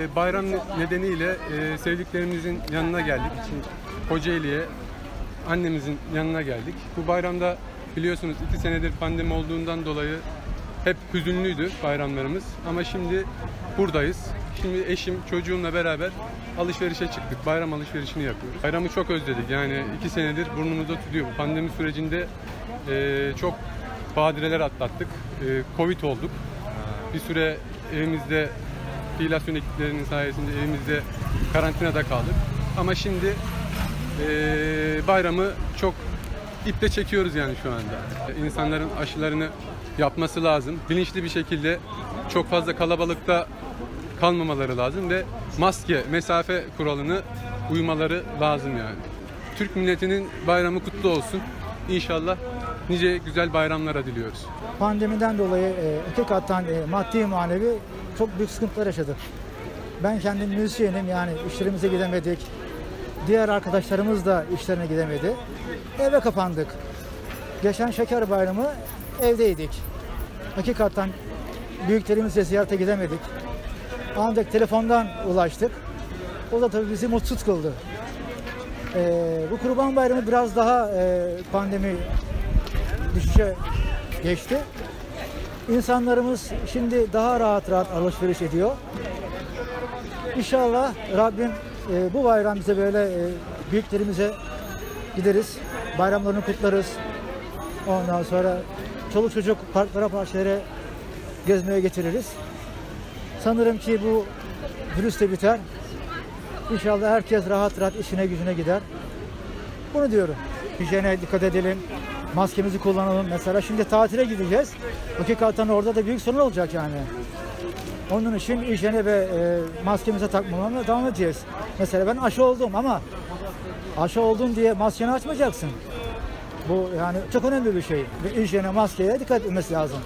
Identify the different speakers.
Speaker 1: E, Bayram nedeniyle e, sevdiklerimizin yanına geldik. Kocaeli'ye annemizin yanına geldik. Bu bayramda biliyorsunuz iki senedir pandemi olduğundan dolayı hep hüzünlüydü bayramlarımız. Ama şimdi buradayız. Şimdi eşim, çocuğumla beraber alışverişe çıktık. Bayram alışverişini yapıyoruz. Bayramı çok özledik. Yani iki senedir burnumuzda tutuyor. Bu pandemi sürecinde e, çok badireler atlattık. E, Covid olduk. Bir süre evimizde fiilasyon ekiplerinin sayesinde evimizde karantinada kaldık. Ama şimdi e, bayramı çok iple çekiyoruz yani şu anda. İnsanların aşılarını yapması lazım. Bilinçli bir şekilde çok fazla kalabalıkta kalmamaları lazım ve maske, mesafe kuralını uymaları lazım yani. Türk milletinin bayramı kutlu olsun. İnşallah nice güzel bayramlara diliyoruz.
Speaker 2: Pandemiden dolayı e, hakikaten e, maddi manevi çok büyük sıkıntılar yaşadık. Ben kendim müzisyenim yani işlerimize gidemedik. Diğer arkadaşlarımız da işlerine gidemedi. Eve kapandık. Geçen şeker bayramı evdeydik. Hakikaten büyüklerimizle ziyarete gidemedik. Ancak telefondan ulaştık. O da tabii bizi mutsuz kıldı. Ee, bu kurban bayramı biraz daha e, pandemi düşüşe geçti. İnsanlarımız şimdi daha rahat rahat alışveriş ediyor. İnşallah Rabbim e, bu bayram bize böyle e, büyüklerimize gideriz. Bayramlarını kutlarız. Ondan sonra çoluk çocuk parklara bahçelere gezmeye getiririz. Sanırım ki bu virüs de biter. İnşallah herkes rahat rahat işine gücüne gider. Bunu diyorum. Hijyene dikkat edelim. Maskemizi kullanalım. Mesela şimdi tatile gideceğiz. Hakikaten orada da büyük sorun olacak yani. Onun için hijyene ve e, maskemize takmamaya devam edeceğiz. Mesela ben aşı oldum ama aşı oldum diye maskeni açmayacaksın. Bu yani çok önemli bir şey. Ve hijyene, maskeye dikkat etmesi lazım.